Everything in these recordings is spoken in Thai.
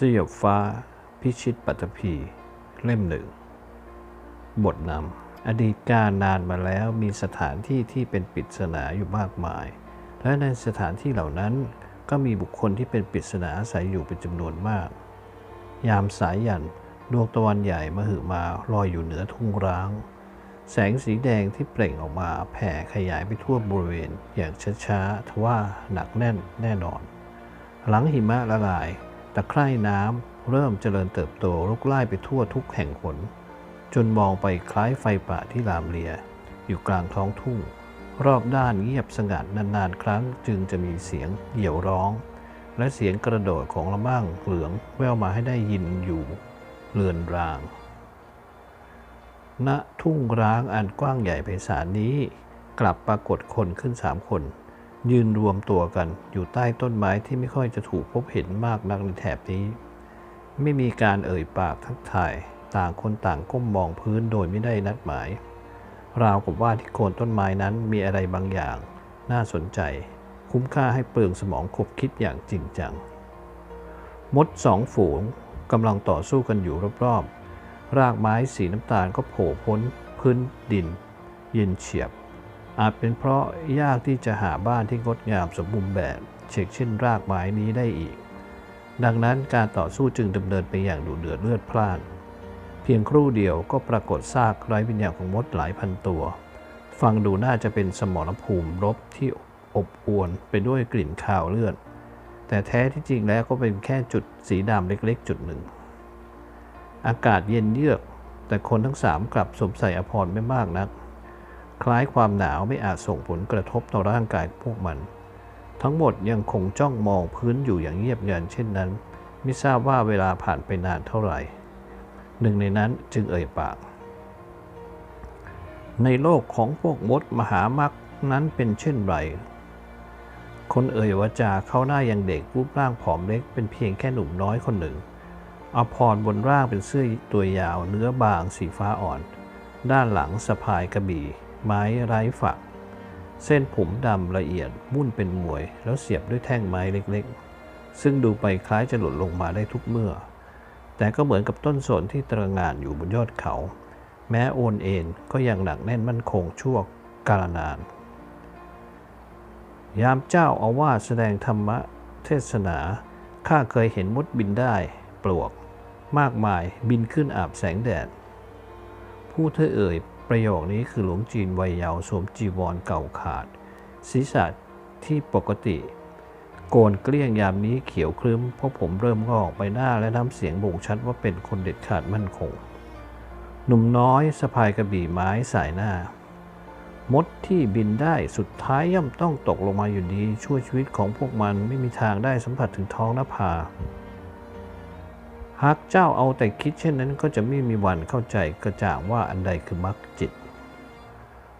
สยบฟ้า พิชิตปัตตภีเล่มหนึ่ง บทนำอดีตการนานมาแล้วมีสถานที่ที่เป็นปริศนาอยู่มากมาย และในสถานที่เหล่านั้นก็มีบุคคลที่เป็นปริศนาอาศัยอยู่เป็นจำนวนมาก ยามสายยันดวงตะวันใหญ่มาหือมาลอยอยู่เหนือทุ่งร้าง แสงสีแดงที่เปล่งออกมาแผ่ขยายไปทั่วบริเวณ อย่างช้าๆทว่าหนักแน่นแน่นอน หลังหิมะละลาย ตะไคร่น้ำเริ่มเจริญเติบโตลุกไล่ไปทั่วทุกแห่งหนจนมองไปคล้ายไฟป่าที่ลามเลีย อยู่กลางท้องทุ่ง รอบด้านเงียบสงัดนานๆ ครั้งจึงจะมีเสียงเหยี่ยวร้อง และเสียงกระโดดของละมั่งเหลืองแววมาให้ได้ยินอยู่เลือนรางณทุ่งร้างอันกว้างใหญ่ไพศาลนี้ กลับปรากฏคนขึ้นสามคน ยืนรวมตัวกันอยู่ใต้ต้นไม้ที่ไม่ค่อยจะถูกพบเห็นมากนักในแถบนี้ ไม่มีการเอ่ยปากทักทาย ต่างคนต่างก้มมองพื้นโดยไม่ได้นัดหมาย ราวกับว่าที่โคนต้นไม้นั้นมีอะไรบางอย่าง น่าสนใจ คุ้มค่าให้เปลืองสมองคบคิดอย่างจริงจัง มดสองฝูงกำลังต่อสู้กันอยู่รอบๆรากไม้สีน้ำตาลก็โผล่พ้นพื้นดิน เย็นเฉียบ อาจเป็นเพราะยากที่จะหาบ้านที่งดงามสมบูรณ์แบบเช่นเช่นรากไม้นี้ได้อีก ดังนั้นการต่อสู้จึงดำเนินไปอย่างดุเดือดเลือดพล่าน เพียงครู่เดียวก็ปรากฏซากไร้วิญญาณของมดหลายพันตัว ฟังดูน่าจะเป็นสมรภูมิรบที่อบอวลไปด้วยกลิ่นคาวเลือด แต่แท้ที่จริงแล้วก็เป็นแค่จุดสีดำเล็กๆ จุดหนึ่ง อากาศเย็นเยือก แต่คนทั้งสามกลับสวมใส่อภรณ์ไม่มากนัก คล้ายความหนาวไม่อาจส่งผลกระทบต่อร่างกายพวกมัน ทั้งหมดยังคงจ้องมองพื้นอยู่อย่างเงียบงันเช่นนั้น ไม่ทราบว่าเวลาผ่านไปนานเท่าไหร่ หนึ่งในนั้นจึงเอ่ยปาก ในโลกของพวกมดมหามักนั้นเป็นเช่นไร คนเอ่ยวาจาเข้าหน้ายังเด็กรูปร่างผอมเล็กเป็นเพียงแค่หนุ่มน้อยคนหนึ่งอภรบนร่างเป็นเสื้อตัวยาวเนื้อบางสีฟ้าอ่อน ด้านหลังสะพายกระบี่ ไม้ไร้ฝัก เส้นผมดำละเอียดมุ่นเป็นมวย แล้วเสียบด้วยแท่งไม้เล็กๆ ซึ่งดูไปคล้ายจะหล่นลงมาได้ทุกเมื่อ แต่ก็เหมือนกับต้นสนที่ตระงานอยู่บนยอดเขา แม้โอนเอ็นก็ยังหนักแน่นมั่นคงชั่วกาลนาน ยามเจ้าอาวาสแสดงธรรมเทศนาข้าเคยเห็นมดบินได้ ปลวก มากมายบินขึ้นอาบแสงแดด ผู้เธอเอ่ย ประโยคนี้คือหลวงจีนวัยเยาว์สวมจีวรเก่าขาด ศีรษะที่ปกติ โกนเกลี้ยงยามนี้เขียวครึ้ม เพราะผมเริ่มงอกไปหน้าและน้ำเสียงบ่งชัดว่าเป็นคนเด็ดขาดมั่นคง หนุ่มน้อยสะพายกระบี่ไม้สายหน้า มดที่บินได้สุดท้ายย่อมต้องตกลงมาอยู่ดีช่วยชีวิตของพวกมันไม่มีทางได้สัมผัสถึงท้องนภา หากเจ้าเอาแต่คิดเช่นนั้นก็จะไม่มีวันเข้าใจกระจ่างว่าอันใดคือมรรคจิต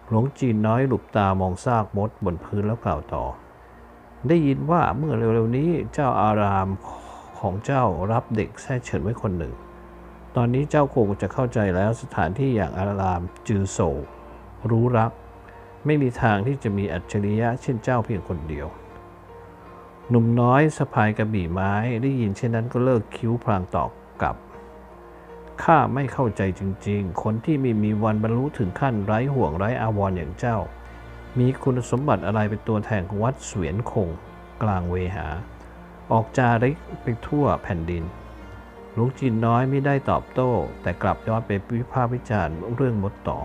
หลวงจีนน้อยหลุบตามองซากมดบนพื้นแล้วกล่าวต่อ ได้ยินว่าเมื่อเร็วๆนี้เจ้าอารามของเจ้ารับเด็กแท้เฉินไว้คนหนึ่ง ตอนนี้เจ้าคงจะเข้าใจแล้วสถานที่อย่างอารามจือโซรู้รัก ไม่มีทางที่จะมีอัจฉริยะเช่นเจ้าเพียงคนเดียว หนุ่มน้อยสะพายกระบี่ไม้ได้ยินเช่นนั้นก็เลิกคิ้วพลางตอบกลับ ข้าไม่เข้าใจจริง ๆ คนที่ไม่มีวันบรรลุถึงขั้นไร้ห่วงไร้อาวรณ์อย่างเจ้า มีคุณสมบัติอะไรเป็นตัวแทนของวัดเสวียนคง กลางเวหา ออกจาริกไปทั่วแผ่นดินหลวงจีนน้อยไม่ได้ตอบโต้ แต่กลับย้อนไปวิพากษ์วิจารณ์เรื่องมดต่อ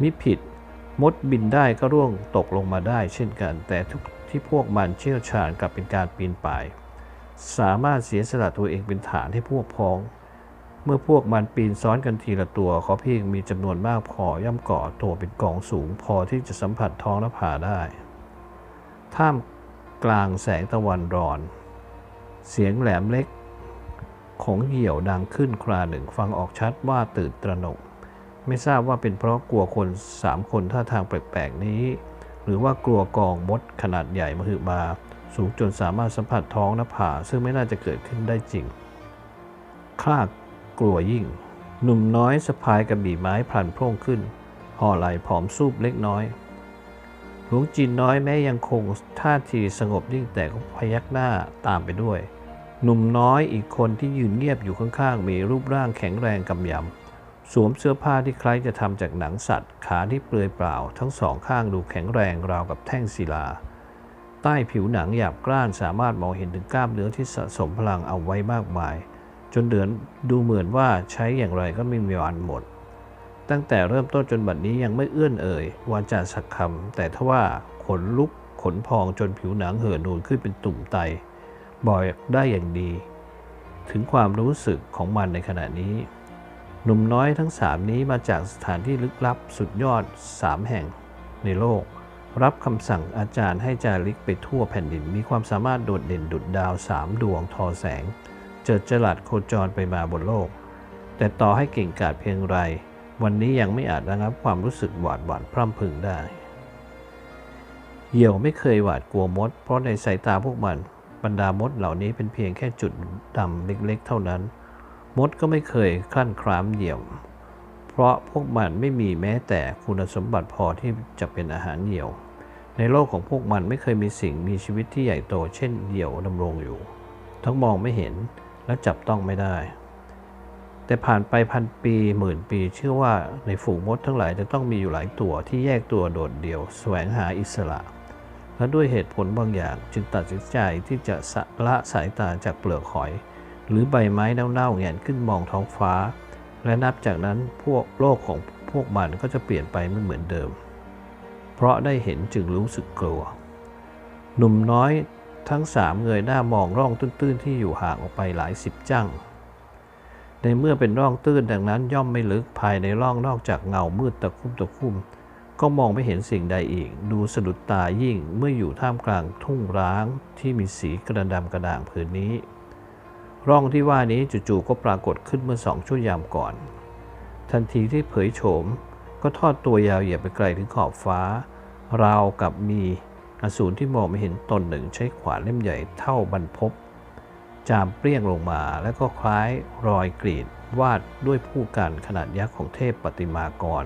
มิผิด มดบินได้ก็ร่วงตกลงมาได้เช่นกัน แต่ทุกที่พวกมันเชี่ยวชาญกับเป็นการปีนป่าย สามารถเสียสละตัวเองเป็นฐานให้พวกพ้อง เมื่อพวกมันปีนซ้อนกันทีละตัวเขาเพียงมีจำนวนมากพอย่อมก่อตัวเป็นกองสูงพอที่จะสัมผัสท้องนภาได้ ท่ามกลางแสงตะวันร้อน เสียงแหลมเล็ก ของเหี่ยวดังขึ้นคราหนึ่งฟังออกชัดว่าตื่นตระหนก ไม่ทราบว่าเป็นเพราะกลัวคนสามคนท่าทางแปลกๆนี้ หรือว่ากลัวกองมดขนาดใหญ่มหึมา สูงจนสามารถสัมผัสท้องนภาซึ่งไม่น่าจะเกิดขึ้นได้จริงข้ากลัวยิ่ง หนุ่มน้อยสะพายกระบี่ไม้พลันโพร่งขึ้นห่อไหลผอมซูบเล็กน้อยหลวงจีนน้อยแม้ยังคงท่าทีสงบนิ่งแต่ก็พยักหน้าตามไปด้วย หนุ่มน้อยอีกคนที่ยืนเงียบอยู่ข้างๆ มีรูปร่างแข็งแรงกำยำ สวมเสื้อผ้าที่คล้ายจะทำจากหนังสัตว์ ขาที่เปลือยเปล่า ทั้งสองข้างดูแข็งแรงราวกับแท่งศิลา ใต้ผิวหนังหยาบกร้านสามารถมองเห็นถึงกล้ามเนื้อที่สะสมพลังเอาไว้มากมาย จนเดือนดูเหมือนว่าใช้อย่างไรก็ไม่มีวันหมด ตั้งแต่เริ่มต้นจนบัดนี้ยังไม่เอื้อนเอ่ยวาจาสักคำแต่ทว่าขนลุกขนพองจนผิวหนังเห่อนูนขึ้นเป็นตุ่มไตบอกได้อย่างดี ถึงความรู้สึกของมันในขณะนี้ หนุ่มน้อยทั้งสามนี้มาจากสถานที่ลึกลับสุดยอดสามแห่งในโลก รับคำสั่งอาจารย์ให้จาริกไปทั่วแผ่นดินมีความสามารถโดดเด่นดุดดาวสามดวงทอแสง เจิดจรัสโคจรไปมาบนโลก แต่ต่อให้เก่งกาจเพียงไร วันนี้ยังไม่อาจระงับความรู้สึกหวาดหวั่นพร่ำพรึงได้ เหยี่ยวไม่เคยหวาดกลัวมด เพราะในสายตาพวกมันบรรดามดเหล่านี้เป็นเพียงแค่จุดดำเล็กๆ เท่านั้น มดก็ไม่เคยคลั่นคล้ามเหยี่ยว เพราะพวกมันไม่มีแม้แต่คุณสมบัติพอที่จะเป็นอาหารเหยี่ยว ในโลกของพวกมันไม่เคยมีสิ่งมีชีวิตที่ใหญ่โตเช่นเหยี่ยวดำรงอยู่ ทั้งมองไม่เห็นและจับต้องไม่ได้ แต่ผ่านไปพันปีหมื่นปีเชื่อว่าในฝูงมดทั้งหลายจะต้องมีอยู่หลายตัวที่แยกตัวโดดเดี่ยว แสวงหาอิสระและด้วยเหตุผลบางอย่างจึงตัดสินใจที่จะละสายตาจากเปลือกหอย หรือใบไม้เน่าๆแงนขึ้นมองท้องฟ้า และนับจากนั้นพวกโลกของพวกมันก็จะเปลี่ยนไปไม่เหมือนเดิม เพราะได้เห็นจึงรู้สึกกลัว หนุ่มน้อยทั้งสามเงยหน้ามองร่องตื้นๆ ที่อยู่ห่างออกไปหลายสิบจั่งในเมื่อเป็นร่องตื้นดังนั้นย่อมไม่ลึกภายในร่องนอกจากเงามืดตะคุ่มตะคุ่มก็มองไม่เห็นสิ่งใดอีก ดูสะดุดตายิ่งเมื่ออยู่ท่ามกลางทุ่งร้างที่มีสีกระดำกระด่างผืนนี้ ร่องที่ว่านี้จู่ๆก็ปรากฏขึ้นเมื่อสองชั่วยามก่อน ทันทีที่เผยโฉม ก็ทอดตัวยาวเหยียดไปไกลถึงขอบฟ้า ราวกับมีอสูรที่มองไม่เห็นตนหนึ่งใช้ขวานเล่มใหญ่เท่าบรรพบจามเปรี้ยงลงมาแล้วก็คล้ายรอยกรีดวาดด้วยผู้กันขนาดยักษ์ของเทพปฏิมากร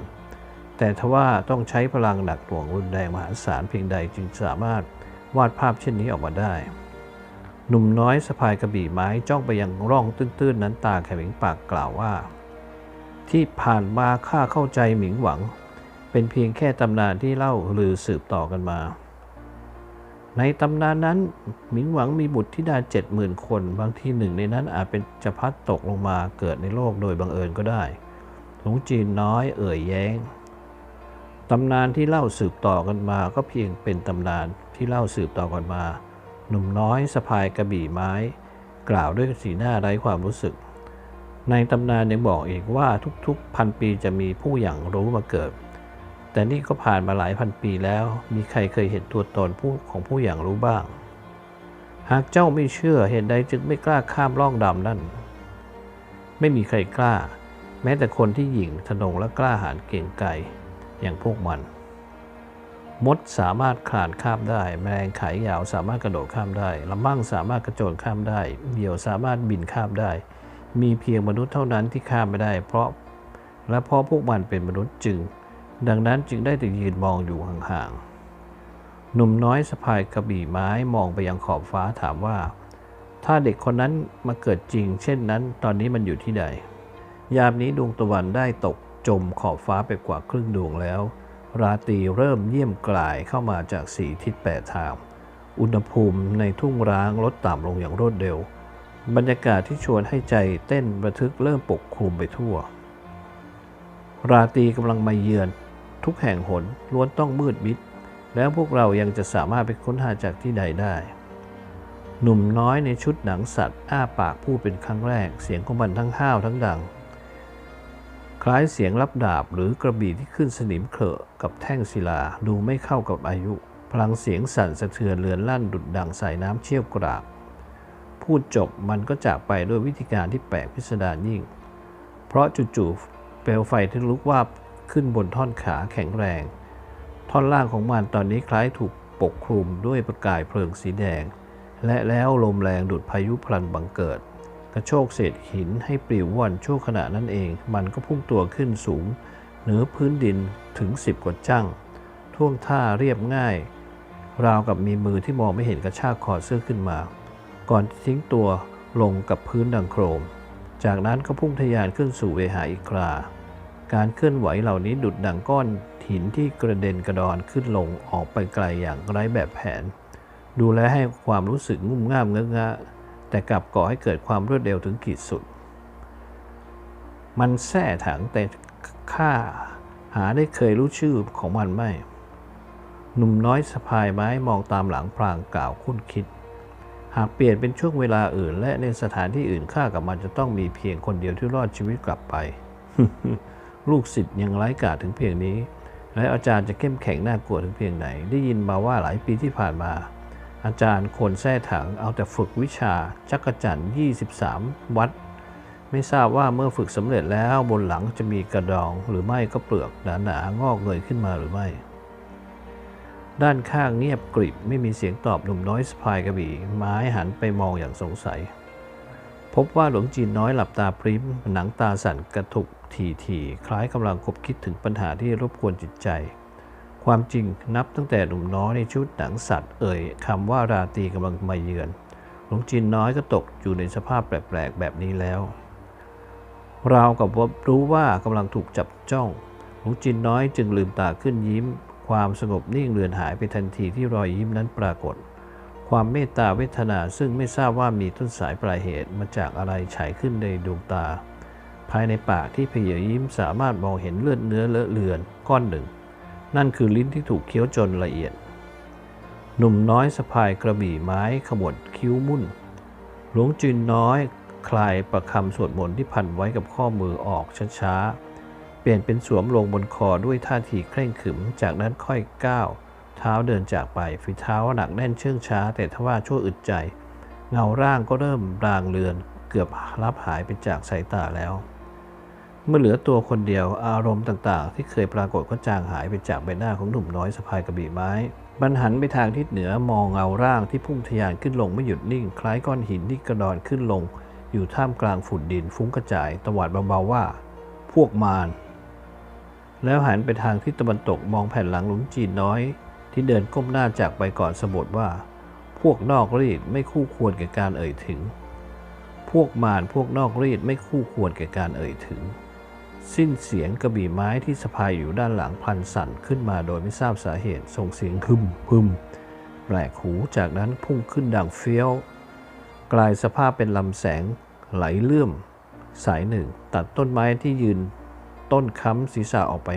แต่ทว่าต้องใช้พลังหนักหน่วงรุนแรงมหาศาลเพียงใดจึงสามารถวาดภาพเช่นนี้ออกมาได้ หนุ่มน้อยสะพายกระบี่ไม้จ้องไปยังร่องตื้นๆนั้นตาแข็งปากกล่าวว่า ที่ผ่านมาข้าเข้าใจหมิงหวัง เป็นเพียงแค่ตำนานที่เล่าลือสืบต่อกันมา ในตำนานนั้นหมิงหวังมีบุตรธิดาเจ็ดหมื่นคน บางทีหนึ่งในนั้นอาจเป็นจะพัดตกลงมาเกิดในโลกโดยบังเอิญก็ได้หลวงจีนน้อยเอ่ยแย้งตำนานที่เล่าสืบต่อกันมาก็เพียงเป็นตำนานที่เล่าสืบต่อกันมา หนุ่มน้อยสะพายกระบี่ไม้ กล่าวด้วยสีหน้าไร้ความรู้สึก ในตำนานยังบอกอีกว่าทุกๆพันปีจะมีผู้อย่างรู้มาเกิด แต่นี่ก็ผ่านมาหลายพันปีแล้ว มีใครเคยเห็นตัวตนผู้ของผู้อย่างรู้บ้าง หากเจ้าไม่เชื่อเหตุใดจึงไม่กล้าข้ามร่องดำนั่น ไม่มีใครกล้า แม้แต่คนที่หยิ่งทนงและกล้าหาญเก่งไกอย่างพวกมัน มดสามารถคลานข้ามได้ แมลงขายยาวสามารถกระโดดข้ามได้ลำมั่งสามารถกระโจนข้ามได้เหยี่ยวสามารถบินข้ามได้ มีเพียงมนุษย์เท่านั้นที่ข้ามไม่ได้ เพราะและเพราะพวกมันเป็นมนุษย์จึง ดังนั้นจึงได้แต่ยืนมองอยู่ห่างๆหนุ่มน้อยสะพายกระบี่ไม้มองไปยังขอบฟ้าถามว่า ถ้าเด็กคนนั้นมาเกิดจริง เช่นนั้น ตอนนี้มันอยู่ที่ใดยามนี้ดวงตะวันได้ตกจมขอบฟ้าไปกว่าครึ่งดวงแล้ว ราตรีเริ่มเยี่ยมกลายเข้ามาจากสี่ทิศแปดทาง อุณหภูมิในทุ่งร้างลดต่ำลงอย่างรวดเร็ว บรรยากาศที่ชวนให้ใจเต้นระทึกเริ่มปกคลุมไปทั่ว ราตรีกำลังมาเยือน ทุกแห่งหนล้วนต้องมืดมิด แล้วพวกเรายังจะสามารถไปค้นหาจากที่ใดได้ หนุ่มน้อยในชุดหนังสัตว์ อ้าปากพูดเป็นครั้งแรก เสียงของมันทั้งห้าวทั้งดัง ล้ายเสียงรับดาบหรือกระบี่ที่ขึ้นสนิมเคราะกับแท่งศิลาดูไม่เข้ากับอายุ พลังเสียงสั่นสะเทือนเลือนลั่นดุดดังสายน้ำเชี่ยวกรากพูดจบมันก็จากไปด้วยวิธีการที่แปลกพิสดารยิ่ง เพราะจู่ๆเปลวไฟที่ลุกวาบขึ้นบนท่อนขาแข็งแรง ท่อนล่างของมันตอนนี้คล้ายถูกปกคลุมด้วยประกายเพลิงสีแดง และแล้วลมแรงดุดพายุพลันบังเกิด ระโชกเศษหินให้ปลิวว่อนชั่วขณะนั้นเอง มันก็พุ่งตัวขึ้นสูง เหนือพื้นดินถึงสิบกว่าจั่งท่วงท่าเรียบง่าย ราวกับมีมือที่มองไม่เห็นกระชากคอเสื้อขึ้นมา ก่อนทิ้งตัวลงกับพื้นดังโครม จากนั้นก็พุ่งทะยานขึ้นสู่เวหาอีกราการเคลื่อนไหวเหล่านี้ดุดดังก้อนหินที่กระเด็นกระดอนขึ้นลงออกไปไกลอย่างไร้แบบแผน ดูแลให้ความรู้สึกงุ่มง่ามเงอะงะ แต่กลับก่อให้เกิดความรวดเร็วถึงขีดสุด มันแท้ถังแต่ข้าหาได้เคยรู้ชื่อของมันไม่ หนุ่มน้อยสะพายไม้มองตามหลังพลางกล่าวคุ้นคิด หากเปลี่ยนเป็นช่วงเวลาอื่น และในสถานที่อื่นข้ากับมันจะต้องมีเพียงคนเดียวที่รอดชีวิตกลับไป ลูกศิษย์ยังไร้กาถึงเพียงนี้ และอาจารย์จะเข้มแข็งน่ากลัวถึงเพียงไหน ได้ยินมาว่าหลายปีที่ผ่านมา อาจารย์คนแท้ถังเอาแต่ฝึกวิชาจักรจันทร์23วัด ไม่ทราบว่าเมื่อฝึกสำเร็จแล้วบนหลังจะมีกระดองหรือไม่ก็เปลือกหนาๆงอกเงยขึ้นมาหรือไม่ ด้านข้างเงียบกริบไม่มีเสียงตอบหนุ่มน้อยสะพายกระบี่ไม้หันไปมองอย่างสงสัย พบว่าหลวงจีนน้อยหลับตาพริ้มหนังตาสั่นกระทุกทีๆคล้ายกำลังคบคิดถึงปัญหาที่รบกวนจิตใจ ความจริงนับตั้งแต่หนุ่มน้อยในชุดหนังสัตว์เอ่ยคำว่าราตรีกำลังมาเยือน หลวงจีนน้อยก็ตกอยู่ในสภาพแปลกๆแบบนี้แล้วราวกับว่ารู้ว่ากำลังถูกจับจ้อง หลวงจีนน้อยจึงลืมตาขึ้นยิ้ม ความสงบนิ่งเลือนหายไปทันทีที่รอยยิ้มนั้นปรากฏ ความเมตตาเวทนาซึ่งไม่ทราบว่ามีต้นสายปลายเหตุมาจากอะไรฉายขึ้นในดวงตา ภายในปากที่เพยยิ้มสามารถมองเห็นเลือดเนื้อเลอะเลือนก้อนหนึ่ง นั่นคือลิ้นที่ถูกเคี้ยวจนละเอียด หนุ่มน้อยสะพายกระบี่ไม้ขมวดคิ้วมุ่น หลวงจีนน้อยคลายประคำสวดมนต์ที่พันไว้กับข้อมือออกช้าๆ เปลี่ยนเป็นสวมลงบนคอด้วยท่าทีเคร่งขรึม จากนั้นค่อยก้าวเท้าเดินจากไปฝีเท้าหนักแน่นเชื่องช้า แต่ทว่าชั่วอึดใจ เงาร่างก็เริ่มรางเลือน เกือบลับหายไปจากสายตาแล้ว เมื่อเหลือตัวคนเดียวอารมณ์ต่างๆ ที่เคยปรากฏก็จางหายไปจากใบหน้าของหนุ่มน้อยสะพายกระบี่ไม้บันหันไปทางทิศเหนือมองเงาร่างที่พุ่งทะยานขึ้นลงไม่หยุดนิ่ง คล้ายก้อนหินที่กระดอนขึ้นลง อยู่ท่ามกลางฝุ่นดินฟุ้งกระจายตวาดเบาๆว่า พวกมารแล้วหันไปทางทิศตะวันตกมองแผ่นหลังหลุงจีนน้อย ที่เดินก้มหน้าจากไปก่อนสะบดว่า พวกนอกรีดไม่คู่ควรแก่การเอ่ยถึง พวกมารพวกนอกรีดไม่คู่ควรแก่การเอ่ยถึง สิ้นเสียงกระบี่ไม้ที่สะพายอยู่ด้านหลังพันสั่นขึ้นมาโดยไม่ทราบสาเหตุส่งเสียงคึมพึมแปลกหูจากนั้นพุ่งขึ้นดังเฟี้ยว กลายสภาพเป็นลำแสงไหลเลื่อม สายหนึ่ง ตัดต้นไม้ที่ยืนต้นค้ำศีรษะออกไป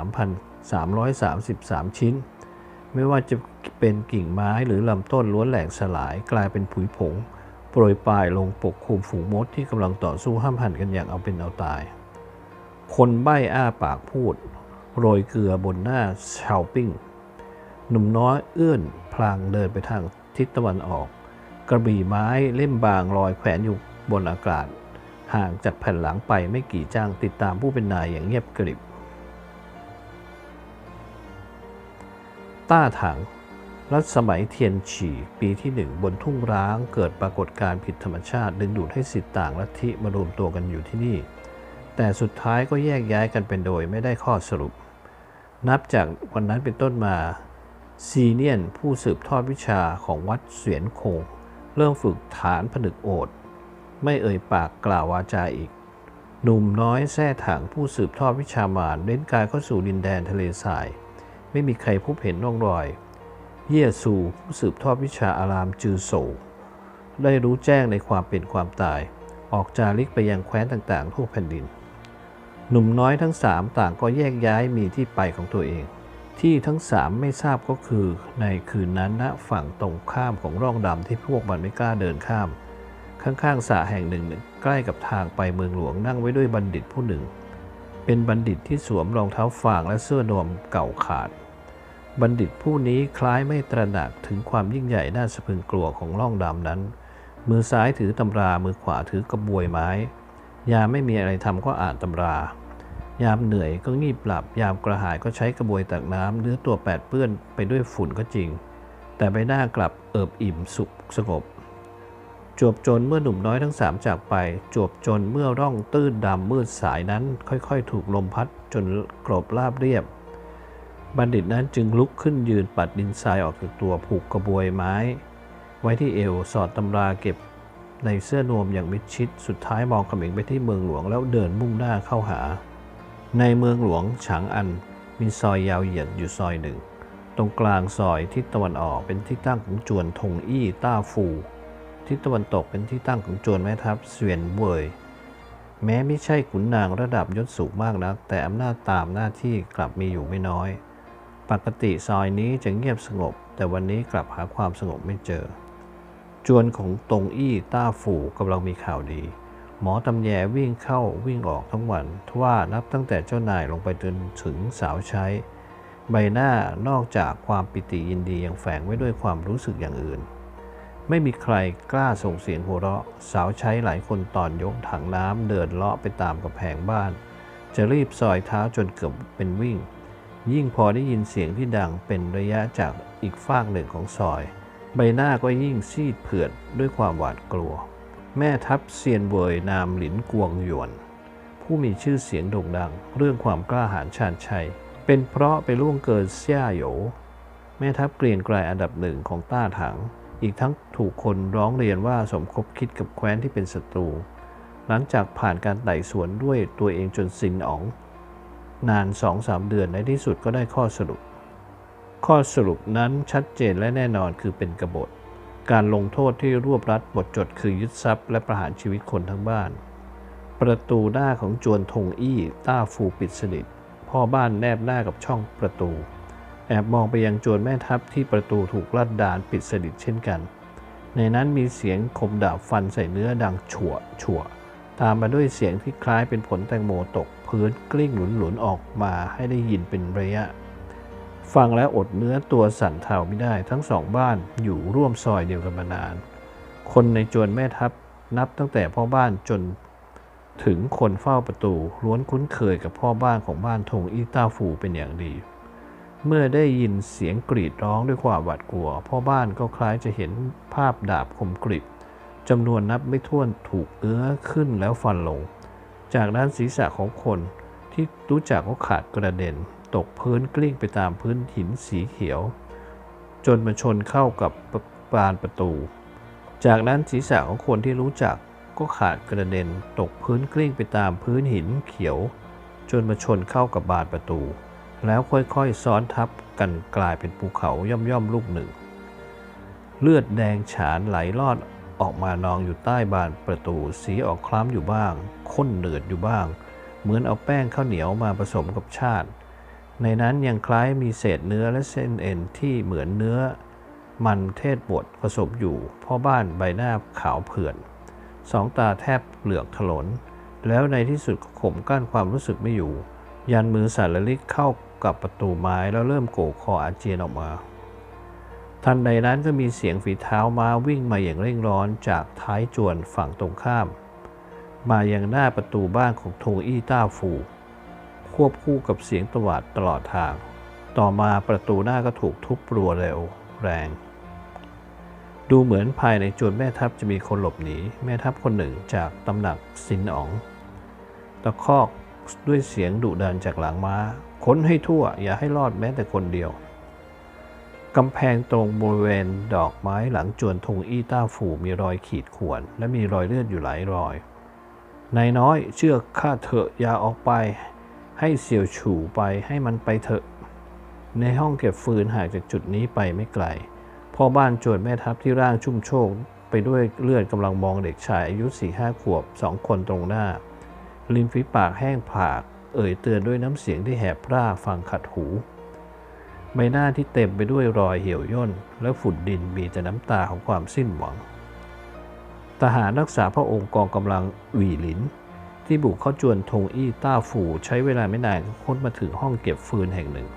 53,333 ชิ้น ไม่ว่าจะเป็นกิ่งไม้หรือลำต้นล้วนแหลกสลายกลายเป็นผุยผง โปรยปลายลงปกคลุมฝูงมดที่กำลังต่อสู้ห้ามหันกันอย่างเอาเป็นเอาตาย คนใบ้อ้าปากพูด โรยเกลือบนหน้าชาวปิ้ง หนุ่มน้อยเอื้อนพลางเดินไปทางทิศตะวันออก กระบี่ไม้เล่มบางลอยแขวนอยู่บนอากาศ ห่างจากแผ่นหลังไปไม่กี่จ้างติดตามผู้เป็นนายอย่างเงียบกริบ ต้าถัง รัชสมัยเทียนฉี่ปีที่หนึ่งบนทุ่งร้างเกิดปรากฏการณ์ผิดธรรมชาติดึงดูดให้สิทธิ์ต่างลัทธิมารวมตัวกันอยู่ที่นี่ แต่สุดท้ายก็แยกย้ายกันเป็นโดยไม่ได้ข้อสรุป นับจากวันนั้นเป็นต้นมาซีเนียนผู้สืบทอดวิชาของวัดเสวียนคง เริ่มฝึกฐานผนึกโอด ไม่เอ่ยปากกล่าววาจาอีก หนุ่มน้อยแท้ถังผู้สืบทอดวิชามารเล่นกายเข้าสู่ดินแดนทะเลทราย ไม่มีใครพบเห็นร่องรอย เย่ซูผู้สืบทอดวิชาอารามจือโซวได้รู้แจ้งในความเป็นความตาย ออกจาริกไปยังแคว้นต่างๆ ทั่วแผ่นดิน หนุ่มน้อยทั้งสามต่างก็แยกย้ายมีที่ไปของตัวเอง ที่ทั้งสามไม่ทราบก็คือ ในคืนนั้นณฝั่งตรงข้ามของร่องดำที่พวกมันไม่กล้าเดินข้าม ข้างๆสระแห่งหนึ่ง ใกล้กับทางไปเมืองหลวงนั่งไว้ด้วยบัณฑิตผู้หนึ่ง เป็นบัณฑิตที่สวมรองเท้าฟางและเสื้อนวมเก่าขาด บัณฑิตผู้นี้คล้ายไม่ตระหนักถึงความยิ่งใหญ่น่าสะพรึงกลัวของร่องดำนั้น มือซ้ายถือตำรามือขวาถือกระบวยไม้ ยาไม่มีอะไรทำก็อ่านตำรา ยามเหนื่อยก็งีบหลับ ยามกระหายก็ใช้กระบวยตักน้ำเนื้อตัวแปดเปื้อนไปด้วยฝุ่นก็จริง แต่ใบหน้ากลับเอิบอิ่มสุขสงบ จวบจนเมื่อหนุ่มน้อยทั้งสามจากไป จวบจนเมื่อร่องตื้นดำมืดสายนั้น ค่อยๆ ถูกลมพัดจนกรบราบเรียบ บัณฑิตนั้นจึงลุกขึ้นยืนปัดดินทรายออกจากตัวผูกกระบวยไม้ ไว้ที่เอวสอดตำราเก็บในเสื้อนวมอย่างมิดชิด สุดท้ายมองเขมิงไปที่เมืองหลวงแล้วเดินมุ่งหน้าเข้าหา ในเมืองหลวงฉางอันมีซอยยาวเหยียดอยู่ซอยหนึ่ง ตรงกลางซอยทิศตะวันออกเป็นที่ตั้งของจวนทงอี้ต้าฟูทิศตะวันตกเป็นที่ตั้งของจวนแม่ทัพเสวียนเวยแม้ไม่ใช่ขุนนางระดับยศสูงมากนะแต่อำนาจตามหน้าที่กลับมีอยู่ไม่น้อย ปกติซอยนี้จะเงียบสงบ แต่วันนี้กลับหาความสงบไม่เจอ จวนของตงอี้ต้าฝูกำลังมีข่าวดี หมอตำแยวิ่งเข้าวิ่งออกทั้งวันทว่านับตั้งแต่เจ้านายลงไปจนถึงสาวใช้ ใบหน้านอกจากความปิติยินดียังแฝงไว้ด้วยความรู้สึกอย่างอื่น ไม่มีใครกล้าส่งเสียงหัวเราะ สาวใช้หลายคนตอนยกถังน้ำเดินเลาะไปตามกำแพงบ้าน จะรีบซอยเท้าจนเกือบเป็นวิ่ง ยิ่งพอได้ยินเสียงที่ดังเป็นระยะจากอีกฝากหนึ่งของซอย ใบหน้าก็ยิ่งซีดเผือดด้วยความหวาดกลัว แม่ทัพเซียนเวยนามหลินกวงหยวน ผู้มีชื่อเสียงโด่งดัง เรื่องความกล้าหาญชาญชัย เป็นเพราะไปล่วงเกินเซี่ยโหยแม่ทัพเกรียงไกรอันดับหนึ่งของต้าถัง อีกทั้งถูกคนร้องเรียนว่าสมคบคิดกับแคว้นที่เป็นศัตรู หลังจากผ่านการไต่สวนด้วยตัวเองจนสินอ๋อง นานสองสามเดือนในที่สุดก็ได้ข้อสรุป ข้อสรุปนั้นชัดเจนและแน่นอนคือเป็นกบฏ การลงโทษที่รวบรัดบทจดคือยึดทรัพย์และประหารชีวิตคนทั้งบ้าน ประตูหน้าของจวนทงอี้ต้าฟูปิดสนิทพ่อบ้านแนบหน้ากับช่องประตู แอบมองไปยังจวนแม่ทัพที่ประตูถูกลัดดานปิดสนิทเช่นกัน ในนั้นมีเสียงคมดาบฟันใส่เนื้อดังฉัวฉัวตามมาด้วยเสียงที่คล้ายเป็นผลแตงโมตกพื้นกลิ้งหลุนๆออกมาให้ได้ยินเป็นระยะ ฟังแล้วอดเนื้อตัวสั่นเทาไม่ได้ทั้งสองบ้านอยู่ร่วมซอยเดียวกันมานาน คนในจวนแม่ทัพนับตั้งแต่พ่อบ้านจนถึงคนเฝ้าประตูล้วนคุ้นเคยกับพ่อบ้านของบ้านทงอีต้าฟูเป็นอย่างดี เมื่อได้ยินเสียงกรีดร้องด้วยความหวาดกลัว พ่อบ้านก็คล้ายจะเห็นภาพดาบคมกริบจำนวนนับไม่ถ้วนถูกเอื้อขึ้นแล้วฟันลง จากนั้นศีรษะของคนที่รู้จักก็ขาดกระเด็น ตกพื้นกลิ้งไปตามพื้นหินสีเขียว จนมาชนเข้ากับบานประตู จากนั้นศีรษะของคนที่รู้จักก็ขาดกระเด็นตกพื้นกลิ้งไปตามพื้นหินเขียว จนมาชนเข้ากับบานประตู แล้วค่อยๆซ้อนทับกันกลายเป็นภูเขาย่อมๆลูกหนึ่ง เลือดแดงฉานไหลลอดออกมานองอยู่ใต้บานประตูสีออกคล้ำอยู่บ้างข้นเหนืดอยู่บ้าง เหมือนเอาแป้งข้าวเหนียวมาผสมกับชาติ ในนั้นยังคล้ายมีเศษเนื้อและเส้นเอ็นที่เหมือนเนื้อ มันเทศบดผสมอยู่พ่อบ้านใบหน้าขาวเผื่อน สองตาแทบเหลือกถลน แล้วในที่สุดก็ข่มกั้นความรู้สึกไม่อยู่ ยันมือสารลิกเข้ากับประตูไม้แล้วเริ่มโกกคออาเจียนออกมา ทันใดนั้นก็มีเสียงฝีเท้าม้าวิ่งมาอย่างเร่งร้อนจากท้ายจวนฝั่งตรงข้าม มายังหน้าประตูบ้านของโทอี้ต้าฟู ควบคู่กับเสียงตวาดตลอดทาง ต่อมาประตูหน้าก็ถูกทุบรัวเร็วแรง ดูเหมือนภายในจวนแม่ทัพจะมีคนหลบหนี แม่ทัพคนหนึ่งจากตำหนักสินอ๋อง ตะคอกด้วยเสียงดุดันจากหลังม้า ค้นให้ทั่วอย่าให้รอดแม้แต่คนเดียวกำแพงตรงบริเวณดอกไม้หลังจวนธงอี้ต้าฝูมีรอยขีดข่วน และมีรอยเลือดอยู่หลายรอยนายน้อยเชื่อข้าเถอะอย่าออกไป ให้เสี่ยวฉู่ไปให้มันไปเถอะ ในห้องเก็บฟืนห่างจากจุดนี้ไปไม่ไกล พ่อบ้านโจรแม่ทัพที่ร่างชุ่มโชกไปด้วยเลือดกำลังมองเด็กชายอายุสี่ห้าขวบสองคนตรงหน้า ริมฝีปากแห้งผาก เอ่ยเตือนด้วยน้ำเสียงที่แหบพร่าฟังขัดหู ใบหน้าที่เต็มไปด้วยรอยเหี่ยวย่น และฝุ่นดินมีแต่น้ำตาของความสิ้นหวัง ทหารรักษาพระองค์กองกำลังหวีหลิน ที่บุกเข้าจวนธงอี้ต้าฝูใช้เวลาไม่นานค้นมาถึงห้องเก็บฟืนแห่งหนึ่ง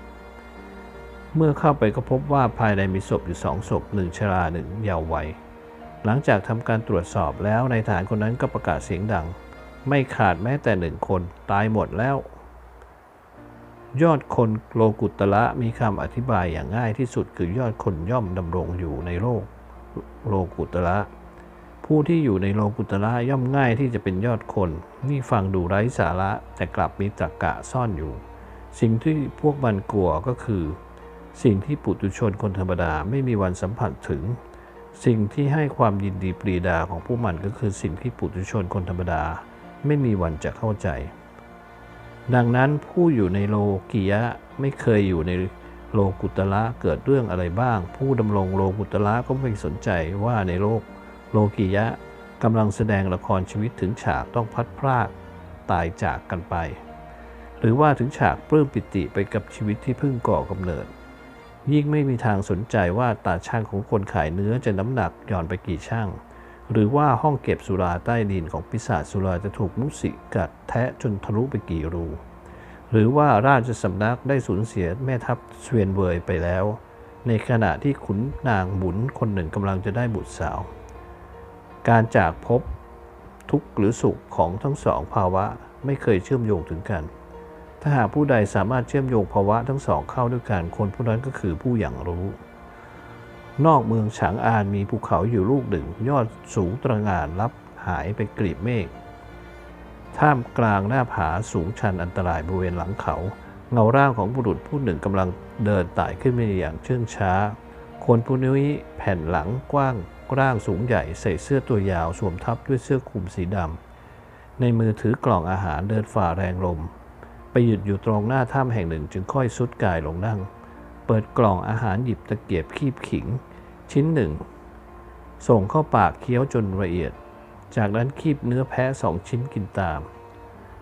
เมื่อเข้าไปก็พบว่าภายในมีศพอยู่สองศพหนึ่งชราหนึ่งเยาว์วัยหลังจากทำการตรวจสอบแล้วในฐานคนนั้นก็ประกาศเสียงดัง ไม่ขาดแม้แต่หนึ่งคนตายหมดแล้ว ยอดคนโลกุตละมีคำอธิบายอย่างง่ายที่สุดคือยอดคนย่อมดำรงอยู่ในโลกโลกุตละ ผู้ที่อยู่ในโลกุตละย่อมง่ายที่จะเป็นยอดคน นี่ฟังดูไร้สาระแต่กลับมีตรรกะซ่อนอยู่ สิ่งที่พวกมันกลัวก็คือ สิ่งที่ปุถุชนคนธรรมดาไม่มีวันสัมผัสถึง สิ่งที่ให้ความยินดีปรีดาของผู้มันก็คือสิ่งที่ปุถุชนคนธรรมดา ไม่มีวันจะเข้าใจ ดังนั้นผู้อยู่ในโลกียะไม่เคยอยู่ในโลกุตละเกิดเรื่องอะไรบ้าง ผู้ดำรงโลกุตละก็ไม่สนใจว่าในโลก โลกียะกำลังแสดงละครชีวิตถึงฉากต้องพัดพรากตายจากกันไป หรือว่าถึงฉากปลื้มปิติไปกับชีวิตที่เพิ่งก่อกำเนิด ยิ่งไม่มีทางสนใจว่าตาช่างของคนขายเนื้อจะน้ำหนักหย่อนไปกี่ช่าง หรือว่าห้องเก็บสุราใต้ดินของปีศาจสุราจะถูกมุสิกัดแทะจนทะลุไปกี่รู หรือว่าราชสำนักได้สูญเสียแม่ทัพสเวียนเวยไปแล้ว ในขณะที่ขุนนางบุญคนหนึ่งกำลังจะได้บุตรสาว การจากพบทุกข์หรือสุขของทั้งสองภาวะไม่เคยเชื่อมโยงถึงกัน ถ้าหากผู้ใดสามารถเชื่อมโยงภาวะทั้งสองเข้าด้วยกันคนผู้นั้นก็คือผู้อย่างรู้ นอกเมืองฉางอานมีภูเขาอยู่ลูกหนึ่ง ยอดสูงตระหง่านลับหายไปกลีบเมฆ ท่ามกลางหน้าผาสูงชันอันตรายบริเวณหลังเขา เงาร่างของบุรุษผู้หนึ่งกำลังเดินไต่ขึ้นไปอย่างเชื่องช้า คนผู้นี้แผ่นหลังกว้าง ร่างสูงใหญ่ใส่เสื้อตัวยาวสวมทับด้วยเสื้อคลุมสีดำ ในมือถือกล่องอาหารเดินฝ่าแรงลม ไปหยุดอยู่ตรงหน้าถ้ำแห่งหนึ่งจึงค่อยสุดกายลงนั่ง เปิดกล่องอาหารหยิบตะเกียบคีบขิง ชิ้นหนึ่ง ส่งเข้าปากเคี้ยวจนละเอียด จากนั้นคีบเนื้อแพะสองชิ้นกินตาม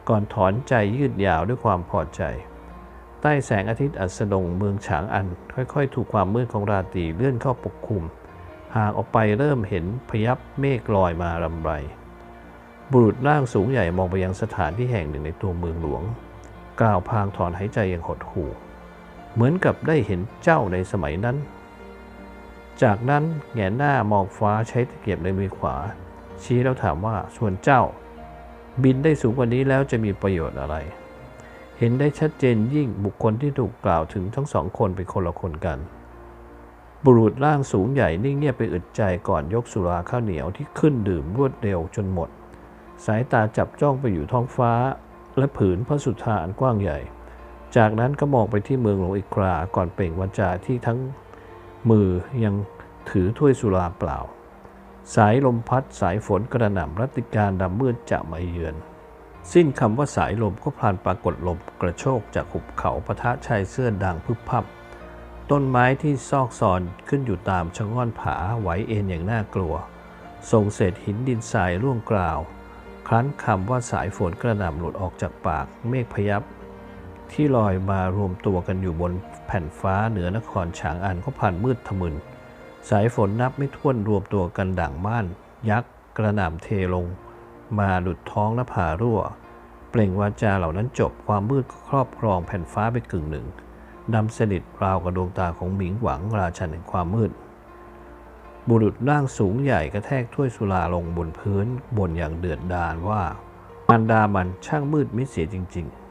ก่อนถอนใจยืดยาวด้วยความพอใจใต้แสงอาทิตย์อัสดงเมืองฉางอัน ค่อยๆ ถูกความมืดของราตรีเลื่อนเข้าปกคลุม ห่างออกไปเริ่มเห็นพยับเมฆลอยมารำไร บุรุษร่างสูงใหญ่มองไปยังสถานที่แห่งหนึ่งในตัวเมืองหลวง กล่าวพางถอนหายใจอย่างหดหู่ เหมือนกับได้เห็นเจ้าในสมัยนั้น จากนั้นแงนหน้ามองฟ้าใช้ตะเกียบในมือขวา ชี้แล้วถามว่าส่วนเจ้า บินได้สูงกว่านี้แล้วจะมีประโยชน์อะไร เห็นได้ชัดเจนยิ่งบุคคลที่ถูกกล่าวถึงทั้งสองคนเป็นคนละคนกัน บุรุษร่างสูงใหญ่นิ่งเงียบไปอึดใจก่อนยกสุราข้าวเหนียวที่ขึ้นดื่มรวดเร็วจนหมด สายตาจับจ้องไปอยู่ท้องฟ้า และผืนพระสุธาอันกว้างใหญ่ จากนั้นก็มองไปที่เมืองหลวงอีกคราก่อนเปล่งวาจาที่ทั้งมือยังถือถ้วยสุราเปล่า สายลมพัดสายฝนกระหน่ำรัติการดำมืดจะมาเยือน สิ้นคำว่าสายลมก็พลานปรากฏลมกระโชกจากหุบเขาปะทะชายเสื้อดังพึบพับ ต้นไม้ที่ซอกซอนขึ้นอยู่ตามชะง่อนผาไหวเอ็นอย่างน่ากลัว ส่งเศษหินดินทรายร่วงกล่าว ครั้นคำว่าสายฝนกระหน่ำหลุดออกจากปากเมฆพยับ ที่ลอยมารวมตัวกันอยู่บนแผ่นฟ้าเหนือนครฉางอันก็ผ่านมืดทะมึน สายฝนนับไม่ถ้วนรวมตัวกันด่างม่าน ยักษ์กระหน่ำเทลง มาหลุดท้องและผ่ารั่ว เปล่งวาจาเหล่านั้นจบความมืดก็ครอบครองแผ่นฟ้าไปกึ่งหนึ่ง ดำสนิทราวกับดวงตาของหมิงหวังราชันแห่งความมืด บุรุษร่างสูงใหญ่กระแทกถ้วยสุราลงบนพื้นบนอย่างเดือดดาลว่ามันดามันช่างมืดมิเสียจริง ๆ